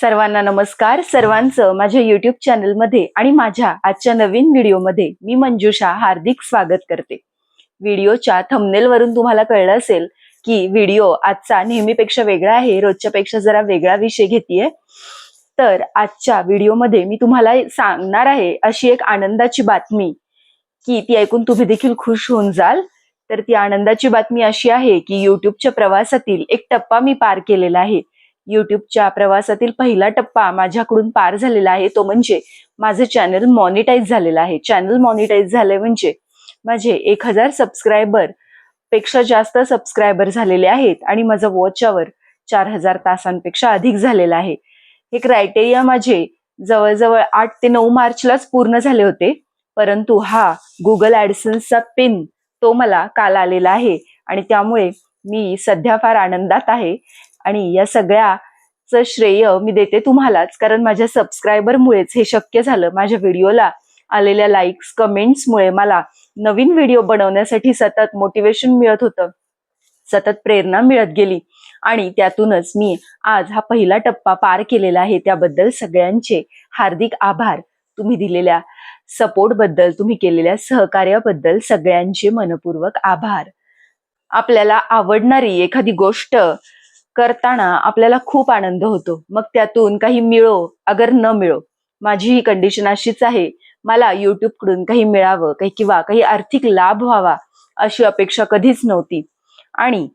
सर्वांना नमस्कार. सर्वांचं माझ्या युट्यूब चॅनलमध्ये आणि माझ्या आजच्या नवीन व्हिडिओमध्ये मी मंजुषा हार्दिक स्वागत करते. व्हिडिओच्या थंबनेलवरून तुम्हाला कळलं असेल की व्हिडिओ आजचा नेहमीपेक्षा वेगळा आहे रोजच्या पेक्षा जरा वेगळा विषय घेतीये. तर आजच्या व्हिडिओमध्ये मी तुम्हाला सांगणार आहे अशी एक आनंदाची बातमी. की ती ऐकून तुम्ही देखील खुश होऊन जाल. तर ती आनंदाची बातमी अशी आहे की युट्यूबच्या प्रवासातील एक टप्पा मी पार केलेला आहे. युट्यूबच्या प्रवासातील पहिला टप्पा माझ्याकडून पार झालेला आहे. तो म्हणजे माझं चॅनल मॉनिटाईज झालेलं आहे. चॅनल मॉनिटाईज झालंय म्हणजे माझे एक हजार सबस्क्रायबरपेक्षा जास्त सबस्क्रायबर झालेले आहेत आणि माझं वॉच आवर चार हजार तासांपेक्षा अधिक झालेला आहे. हे क्रायटेरिया माझे जवळजवळ आठ ते नऊ मार्चलाच पूर्ण झाले होते. परंतु हा गुगल ऍडसन्सचा पिन तो मला काल आलेला आहे. आणि त्यामुळे मी सध्या फार आनंदात आहे. आणि या सगळ्याचं श्रेय मी देते तुम्हालाच कारण माझ्या सबस्क्रायबरमुळेच हे शक्य झालं. माझ्या व्हिडिओला आलेल्या लाईक्स कमेंट्समुळे मला नवीन व्हिडिओ बनवण्यासाठी सतत मोटिवेशन मिळत होतं. सतत प्रेरणा मिळत गेली. आणि त्यातूनच मी आज हा पहिला टप्पा पार केलेला आहे. त्याबद्दल सगळ्यांचे हार्दिक आभार. तुम्ही दिलेल्या सपोर्टबद्दल तुम्ही केलेल्या सहकार्याबद्दल सगळ्यांचे मनपूर्वक आभार. आपल्याला आवडणारी एखादी गोष्ट करताना आपल्याला खूप आनंद होतो. मग त्यातून काही मिळो अगर न मिळो. माझी ही कंडिशन अशीच आहे. मला युट्यूबकडून काही मिळावं काही किंवा काही आर्थिक लाभ व्हावा अशी अपेक्षा कधीच नव्हती. आणि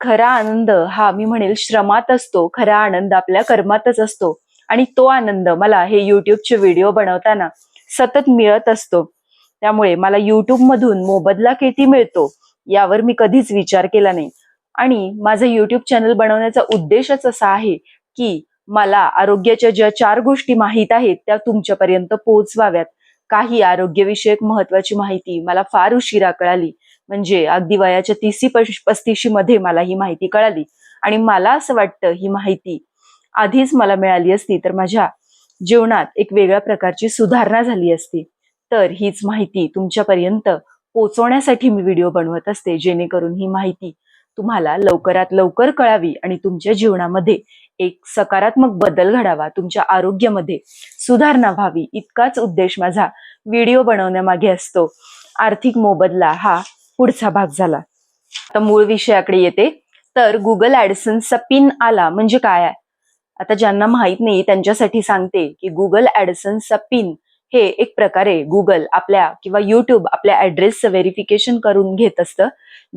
खरा आनंद हा मी म्हणेल श्रमात असतो. खरा आनंद आपल्या कर्मातच असतो. आणि तो आनंद मला हे युट्यूबचे व्हिडिओ बनवताना सतत मिळत असतो. त्यामुळे मला युट्यूब मधून मोबदला किती मिळतो यावर मी कधीच विचार केला नाही. आणि माझं युट्यूब चॅनल बनवण्याचा उद्देशच असा आहे की मला आरोग्याच्या ज्या चार गोष्टी माहीत आहेत त्या तुमच्यापर्यंत पोहोचवाव्यात. काही आरोग्यविषयक महत्वाची माहिती मला फार उशिरा कळाली. म्हणजे अगदी वयाच्या तिसी पस्तीशी मध्ये मला ही माहिती कळाली. आणि मला असं वाटतं ही माहिती आधीच मला मिळाली असती तर माझ्या जीवनात एक वेगळ्या प्रकारची सुधारणा झाली असती. तर हीच माहिती तुमच्यापर्यंत पोचवण्यासाठी मी व्हिडिओ बनवत असते जेणेकरून ही माहिती तुम्हाला लवकरात लवकर कळावी आणि तुमच्या जीवनामध्ये एक सकारात्मक बदल घडावा तुमच्या आरोग्यामध्ये सुधारणा व्हावी इतकाच उद्देश माझा व्हिडिओ बनवण्यामागे असतो. आर्थिक मोबदला हा पुढचा भाग झाला. आता मूळ विषयाकडे येते. तर गुगल ऍडसन्सचा पिन आला म्हणजे काय? आहे आता ज्यांना माहीत नाही त्यांच्यासाठी सांगते की गुगल ऍडसन्सचा पिन हे एक प्रकारे गुगल आपल्या किंवा युट्यूब आपल्या ऍड्रेसचं व्हेरिफिकेशन करून घेत असतं.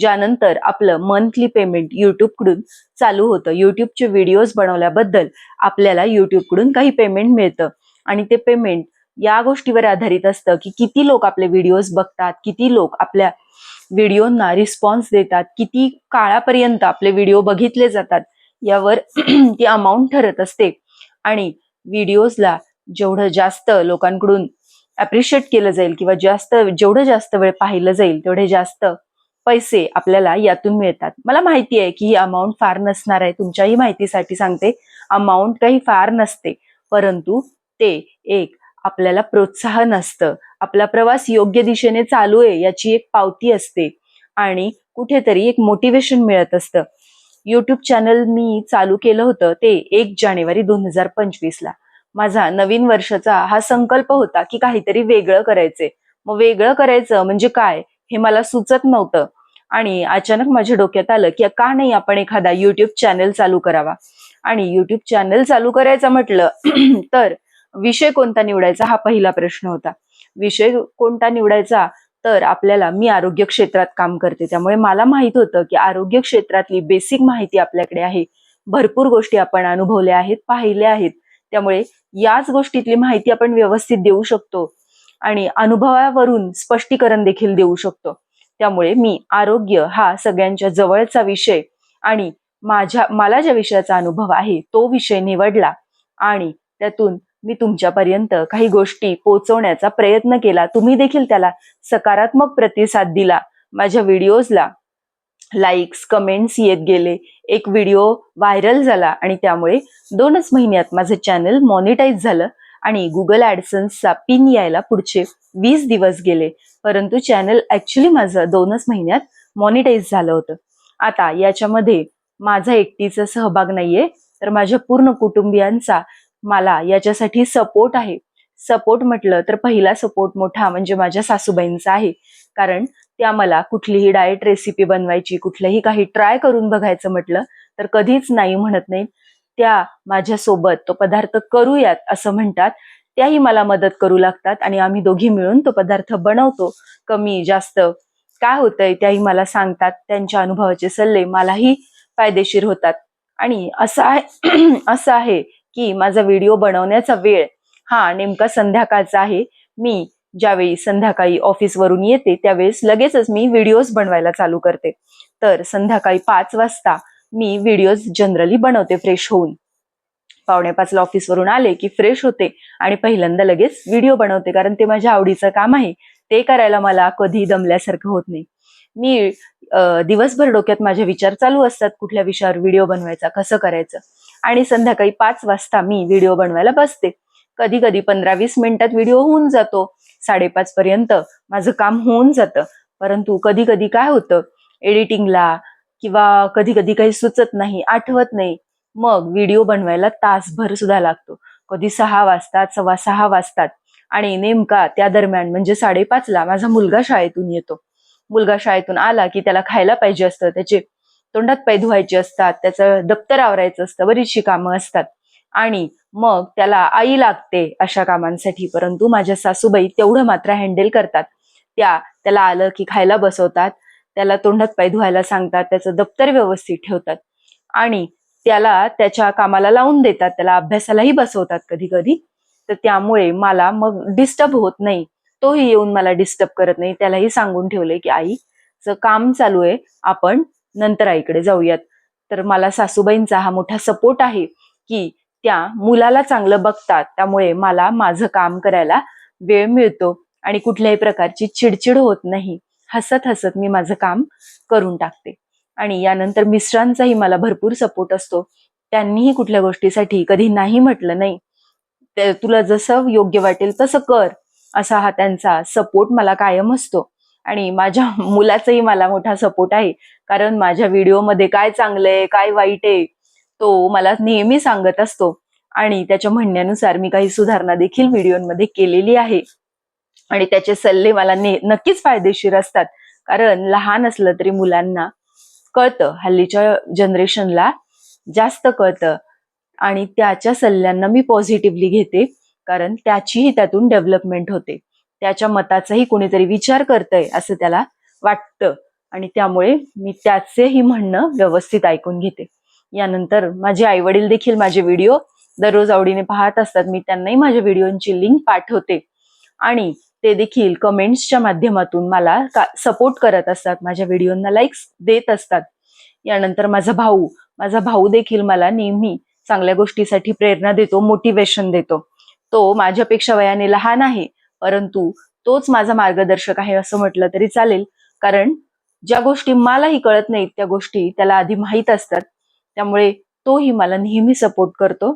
ज्यानंतर आपलं मंथली पेमेंट युट्यूबकडून चालू होतं. युट्यूबचे व्हिडिओज बनवल्याबद्दल आपल्याला युट्यूबकडून काही पेमेंट मिळतं. आणि ते पेमेंट या गोष्टीवर आधारित असतं की किती लोक आपले व्हिडिओज बघतात किती लोक आपल्या व्हिडिओना रिस्पॉन्स देतात किती काळापर्यंत आपले व्हिडिओ बघितले जातात यावर ती अमाऊंट ठरत असते. आणि व्हिडिओजला जेवढं जास्त लोकांकडून अप्रिशिएट केलं जाईल किंवा जास्त जेवढं जास्त वेळ पाहिलं जाईल तेवढे जास्त पैसे आपल्याला यातून मिळतात. मला माहिती आहे की ही अमाऊंट फार नसणार आहे. तुमच्याही माहितीसाठी सांगते अमाऊंट काही फार नसते. परंतु ते एक आपल्याला प्रोत्साहन असतं. आपला प्रवास योग्य दिशेने चालू आहे याची एक पावती असते. आणि कुठेतरी एक मोटिवेशन मिळत असतं. युट्यूब चॅनल मी चालू केलं होतं ते एक जानेवारी दोन हजार पंचवीस ला माझा नवीन वर्षाचा हा संकल्प होता की काहीतरी वेगळं करायचंय. मग वेगळं करायचं म्हणजे काय? हे मला सुचत नव्हतं. आणि अचानक माझ्या डोक्यात आलं की का नाही आपण एखादा युट्यूब चॅनल चालू करावा? आणि युट्यूब चॅनल चालू करायचं म्हटलं तर विषय कोणता निवडायचा हा पहिला प्रश्न होता. विषय कोणता निवडायचा? तर आपल्याला मी आरोग्य क्षेत्रात काम करते. त्यामुळे मला माहीत होतं की आरोग्य क्षेत्रातली बेसिक माहिती आपल्याकडे आहे. भरपूर गोष्टी आपण अनुभवल्या आहेत पाहिल्या आहेत. त्यामुळे याच गोष्टीतली माहिती आपण व्यवस्थित देऊ शकतो. आणि अनुभवावरून स्पष्टीकरण देखील देऊ शकतो. त्यामुळे मी आरोग्य हा सगळ्यांच्या जवळचा विषय आणि माझ्या मला ज्या विषयाचा अनुभव आहे तो विषय निवडला आणि त्यातून मी तुमच्यापर्यंत काही गोष्टी पोहोचवण्याचा प्रयत्न केला. तुम्ही देखील त्याला सकारात्मक प्रतिसाद दिला. माझ्या व्हिडिओजला लाईक्स कमेंट्स येत गेले. एक व्हिडिओ व्हायरल झाला आणि त्यामुळे दोनच महिन्यात माझं चॅनल मॉनिटाईज झालं आणि गुगल ॲडसन्सचा पिन यायला पुढचे वीस दिवस गेले. परंतु चॅनल ॲक्च्युली माझं दोनच महिन्यात मॉनिटाईज झालं होतं. आता याच्यामध्ये माझा एकटीचा सहभाग नाहीये तर माझ्या पूर्ण कुटुंबियांचा मला याच्यासाठी सपोर्ट आहे. सपोर्ट म्हटलं तर पहिला सपोर्ट मोठा म्हणजे माझ्या सासूबाईंचा आहे. कारण त्या मला कुठलीही डाएट रेसिपी बनवायची कुठलंही काही ट्राय करून बघायचं म्हटलं तर कधीच नाही म्हणत नाहीत त्या माझ्यासोबत तो पदार्थ करूयात असं म्हणतात. त्याही मला मदत करू लागतात आणि आम्ही दोघी मिळून तो पदार्थ बनवतो. कमी जास्त काय होतंय त्याही मला सांगतात. त्यांच्या अनुभवाचे सल्ले मलाही फायदेशीर होतात. आणि असं आहे असं आहे की माझा व्हिडिओ बनवण्याचा वेळ हा नेमका संध्याकाळचा आहे. मी ज्यावेळी संध्याकाळी ऑफिसवरून येते त्यावेळेस लगेचच मी व्हिडिओज बनवायला चालू करते. तर संध्याकाळी पाच वाजता मी व्हिडिओज जनरली बनवते फ्रेश होऊन. पावणे पाचला ऑफिसवरून आले की फ्रेश होते आणि पहिल्यांदा लगेच व्हिडिओ बनवते कारण ते माझ्या आवडीचं काम आहे. ते करायला मला कधी दमल्यासारखं होत नाही. मी दिवसभर डोक्यात माझे विचार चालू असतात कुठल्या विषयावर व्हिडिओ बनवायचा कसं करायचं? आणि संध्याकाळी पाच वाजता मी व्हिडिओ बनवायला बसते. कधी कधी पंधरा वीस मिनिटात व्हिडिओ होऊन जातो. साडेपाच पर्यंत माझं काम होऊन जातं. परंतु कधी कधी काय होतं? एडिटिंगला किंवा कधी कधी काही सुचत नाही आठवत नाही. मग व्हिडिओ बनवायला तासभर सुद्धा लागतो. कधी सहा वाजतात सव्वा सहा वाजतात. आणि नेमका त्या दरम्यान म्हणजे साडेपाचला माझा मुलगा शाळेतून येतो. मुलगा शाळेतून आला की त्याला खायला पाहिजे असतं. त्याचे तोंडात पाय धुवायचे असतात. त्याचं दप्तर आवरायचं असतं. बरीचशी कामं असतात. आणि मग त्याला आई लागते अशा कामांसाठी. परंतु माझ्या सासूबाई तेवढं मात्र हँडल करतात. त्या त्याला आलं की खायला बसवतात. त्याला तोंडात पाय धुवायला सांगतात. त्याचं दप्तर व्यवस्थित ठेवतात. आणि त्याला त्याच्या कामाला लावून देतात. त्याला अभ्यासालाही बसवतात कधी कधी तर त्यामुळे मला मग डिस्टर्ब होत नाही. तोही येऊन मला डिस्टर्ब करत नाही. त्यालाही सांगून ठेवलंय की आईचं काम चालू आहे. आपण नंतर आईकडे जाऊयात. तर मला सासूबाईंचा हा मोठा सपोर्ट आहे की त्या मुलाला चांगलं बघतात. त्यामुळे मला माझं काम करायला वेळ मिळतो आणि कुठल्याही प्रकारची चिडचिड होत नाही. हसत हसत मी माझं काम करून टाकते. आणि यानंतर मिस्टरांचाही मला भरपूर सपोर्ट असतो. त्यांनीही कुठल्या गोष्टीसाठी कधी नाही म्हटलं नाही. तुला जसं योग्य वाटेल तसं कर असा हा त्यांचा सपोर्ट मला कायम असतो. आणि माझ्या मुलाचाही मला मोठा सपोर्ट आहे. कारण माझ्या व्हिडिओमध्ये काय चांगलंय काय वाईट आहे तो मला नेहमी सांगत असतो. आणि त्याच्या म्हणण्यानुसार मी काही सुधारणा देखील व्हिडिओमध्ये केलेली आहे. आणि त्याचे सल्ले मला ने नक्कीच फायदेशीर असतात. कारण लहान असलं तरी मुलांना कळतं हल्लीच्या जनरेशनला जास्त कळतं. आणि त्याच्या सल्ल्यांना मी पॉझिटिव्हली घेते. कारण त्याचीही त्यातून डेव्हलपमेंट होते. त्याच्या मताचाही कोणीतरी विचार करतंय असं त्याला वाटतं. आणि त्यामुळे मी त्याचेही म्हणणं व्यवस्थित ऐकून घेते. यानंतर माझे आई वडील देखील माझे व्हिडिओ दररोज आवडीने पाहत असतात. मी त्यांनाही माझ्या व्हिडिओची लिंक पाठवते. आणि ते देखील कमेंट्सच्या माध्यमातून मला सपोर्ट करत असतात. माझ्या व्हिडिओना लाईक्स देत असतात. यानंतर माझा भाऊ माझा भाऊ देखील मला नेहमी चांगल्या गोष्टीसाठी प्रेरणा देतो मोटिवेशन देतो. तो माझ्यापेक्षा वयाने लहान आहे परंतु तोच माझा मार्गदर्शक आहे असं म्हटलं तरी चालेल. कारण ज्या गोष्टी मलाही कळत नाहीत त्या गोष्टी त्याला आधी माहीत असतात. त्यामुळे तोही मला नेहमी सपोर्ट करतो.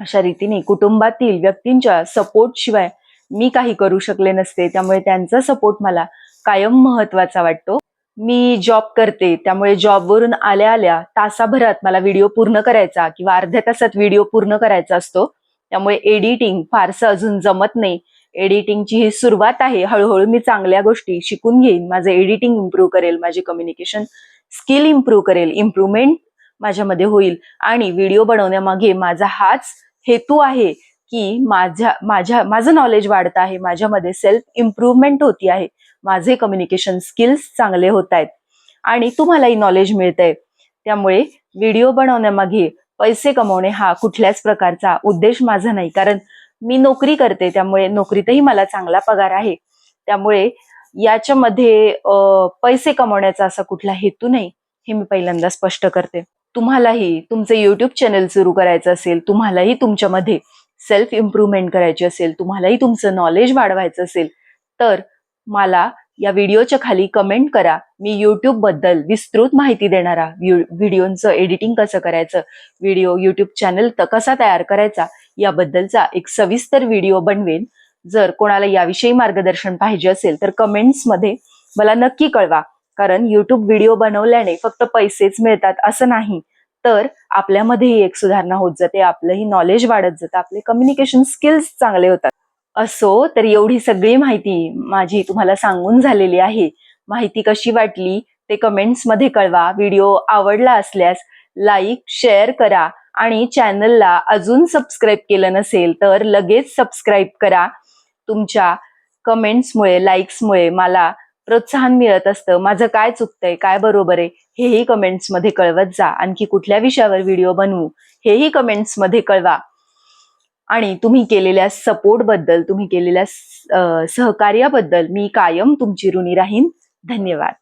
अशा रीतीने कुटुंबातील व्यक्तींच्या सपोर्ट शिवाय मी काही करू शकले नसते. त्यामुळे त्यांचा सपोर्ट मला कायम महत्त्वाचा वाटतो. मी जॉब करते. त्यामुळे जॉबवरून आल्या आल्या तासाभरात मला व्हिडिओ पूर्ण करायचा किंवा अर्ध्या तासात व्हिडिओ पूर्ण करायचा असतो. त्यामुळे एडिटिंग फारसं अजून जमत नाही. एडिटिंगची ही सुरुवात आहे. हळूहळू मी चांगल्या गोष्टी शिकून घेईन. माझं एडिटिंग इम्प्रूव्ह करेल. माझी कम्युनिकेशन स्किल इम्प्रूव्ह करेल. इम्प्रूव्हमेंट माझ्यामध्ये होईल. आणि व्हिडिओ बनवण्यामागे माझा हाच हेतू आहे की माझ्या माझ्या माझं नॉलेज वाढत आहे. माझ्यामध्ये सेल्फ इम्प्रूव्हमेंट होती आहे. माझे कम्युनिकेशन स्किल्स चांगले होत आहेत. आणि तुम्हालाही नॉलेज मिळतंय. त्यामुळे व्हिडिओ बनवण्यामागे पैसे कमवणे हा कुठल्याच प्रकारचा उद्देश माझा नाही. कारण मी नोकरी करते त्यामुळे नोकरीतही मला चांगला पगार आहे. त्यामुळे याच्यामध्ये पैसे कमवण्याचा असा कुठला हेतू नाही हे मी पहिल्यांदा स्पष्ट करते. तुम्हालाही तुमचं युट्यूब चॅनल सुरू करायचं असेल तुम्हालाही तुमच्यामध्ये सेल्फ इम्प्रूव्हमेंट करायची असेल तुम्हालाही तुमचं नॉलेज वाढवायचं असेल तर मला या व्हिडिओच्या खाली कमेंट करा. मी युट्यूबबद्दल विस्तृत माहिती देणारा व्हिडिओचं एडिटिंग कसं करायचं व्हिडिओ युट्यूब चॅनल कसा तयार करायचा याबद्दलचा एक सविस्तर व्हिडिओ बनवेन. जर कोणाला याविषयी मार्गदर्शन पाहिजे असेल तर कमेंट्समध्ये मला नक्की कळवा. कारण युट्यूब व्हिडिओ बनवल्याने फक्त पैसेच मिळतात असं नाही. तर आपल्यामध्येही एक सुधारणा होत जाते आपलंही नॉलेज वाढत जातं आपले कम्युनिकेशन स्किल्स चांगले होतात. असो तर एवढी सगळी माहिती माझी तुम्हाला सांगून झालेली आहे. माहिती कशी वाटली ते कमेंट्समध्ये कळवा. व्हिडिओ आवडला असल्यास लाईक शेअर करा आणि चॅनलला अजून सबस्क्राईब केलं नसेल तर लगेच सबस्क्राईब करा. तुमच्या कमेंट्समुळे लाईक्समुळे मला प्रोत्साहन मिळत असतं. माझं काय चुकतंय? काय बरोबर आहे? हेही कमेंट्समध्ये कळवत जा. आणखी कुठल्या विषयावर व्हिडिओ बनवू? हेही कमेंट्समध्ये कळवा. आणि तुम्ही केलेल्या सपोर्टबद्दल तुम्ही केलेल्या सहकार्याबद्दल मी कायम तुमची ऋणी राहीन. धन्यवाद.